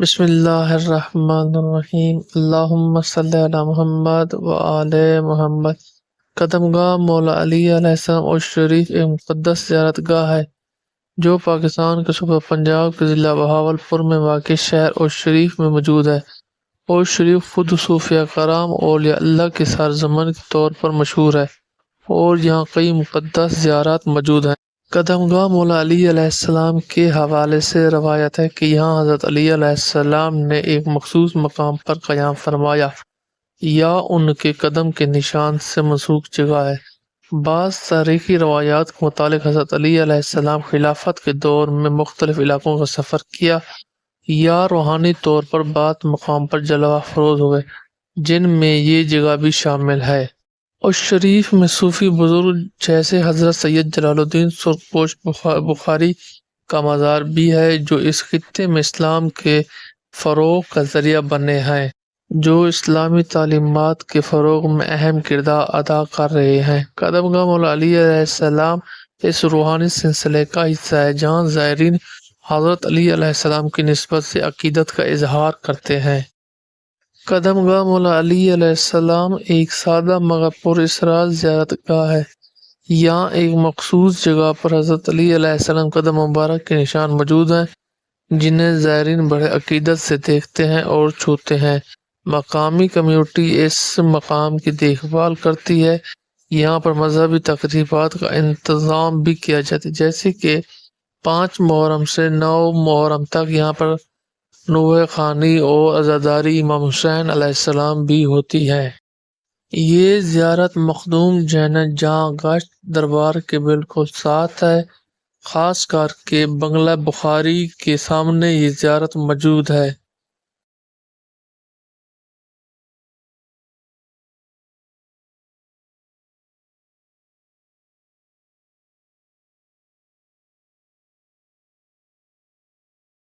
بسم اللہ الرحمن الرحیم۔ اللہم صلی علی محمد و آل محمد۔ قدم گاہ مولا علی علیہ السلام اور شریف ایک مقدس زیارت گاہ ہے، جو پاکستان کے صوبہ پنجاب کے ضلع بہاول پور میں واقع شہر اور شریف میں موجود ہے۔ اور شریف خود صوفیہ کرام اولیاء اللہ کے سرزمین کے طور پر مشہور ہے۔ اور یہاں کئی مقدس زیارات موجود ہیں۔ قدم گاہ مولا علی علیہ السلام کے حوالے سے روایت ہے کہ یہاں حضرت علی علیہ السلام نے ایک مخصوص مقام پر قیام فرمایا۔ یا ان کے قدم کے نشان سے مسوخ جگہ ہے۔ بعض تاریخی روایات کے متعلق حضرت علی علیہ السلام خلافت کے دور میں مختلف علاقوں کا سفر کیا۔ یا روحانی طور پر بات مقام پر جلوہ فروز ہوئے، جن میں یہ جگہ بھی شامل ہے۔ اور شریف میں صوفی بزرگ جیسے حضرت سید جلال الدین سرخپوش بخاری کا مزار بھی ہے جو اس خطے میں اسلام کے فروغ کا ذریعہ بنے ہیں، جو اسلامی تعلیمات کے فروغ میں اہم کردار ادا کر رہے ہیں۔ قدم گاہ مولا علیہ السلام اس روحانی سلسلے کا حصہ ہے، جہاں زائرین حضرت علی علیہ السلام کی نسبت سے عقیدت کا اظہار کرتے ہیں۔ قدم گاہ مولا علی علیہ السلام ایک سادہ مگر پر اسرار زیارت گاہ ہے۔ یہاں ایک مخصوص جگہ پر حضرت علی علیہ السلام قدم مبارک کے نشان موجود ہیں، جنہیں زائرین بڑے عقیدت سے دیکھتے ہیں اور چھوتے ہیں۔ مقامی کمیونٹی اس مقام کی دیکھ بھال کرتی ہے۔ یہاں پر مذہبی تقریبات کا انتظام بھی کیا جاتا ہے، جیسے کہ پانچ محرم سے نو محرم تک یہاں پر نوح خانی اور عزاداری امام حسین علیہ السلام بھی ہوتی ہے۔ یہ زیارت مخدوم جینت جہاں گشت دربار کے بالکل ساتھ ہے۔ خاص کر کے بنگلہ بخاری کے سامنے یہ زیارت موجود ہے۔